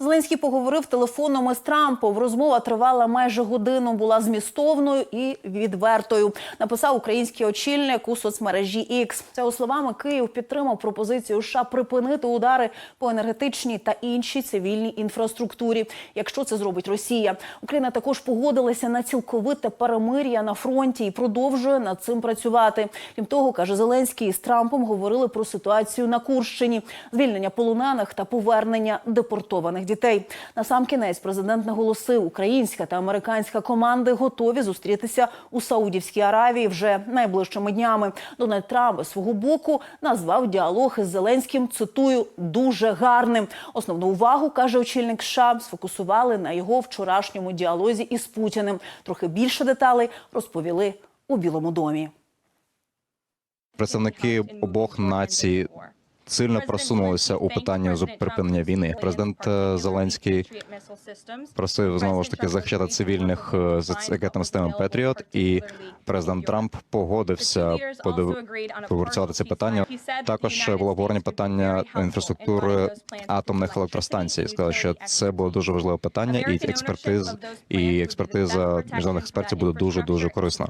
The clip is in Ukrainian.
Зеленський поговорив телефоном із Трампом. Розмова тривала майже годину, була змістовною і відвертою. Написав український очільник у соцмережі X. Його словами, Київ підтримав пропозицію США припинити удари по енергетичній та іншій цивільній інфраструктурі, якщо це зробить Росія. Україна також погодилася на цілковите перемир'я на фронті і продовжує над цим працювати. Крім того, каже Зеленський, з Трампом говорили про ситуацію на Курщині, звільнення полонених та повернення депортованих дітей. На сам кінець президент наголосив, українська та американська команди готові зустрітися у Саудівській Аравії вже найближчими днями. Дональд Трамп свого боку назвав діалог із Зеленським. Цитую дуже гарним. Основну увагу каже очільник США, сфокусували на його вчорашньому діалозі із Путіним. Трохи більше деталей розповіли у Білому домі. Представники обох націй сильно просунулися у питанні зуп- припинення війни. Президент е, Зеленський просив знову ж таки захищати цивільних е, з ракетними системами Петріот, і президент Трамп погодився повертати це питання. Також було обговорення питання інфраструктури атомних електростанцій. Сказали, що це було дуже важливе питання, і експертиз і експертиза міжнародних експертів буде дуже дуже корисна.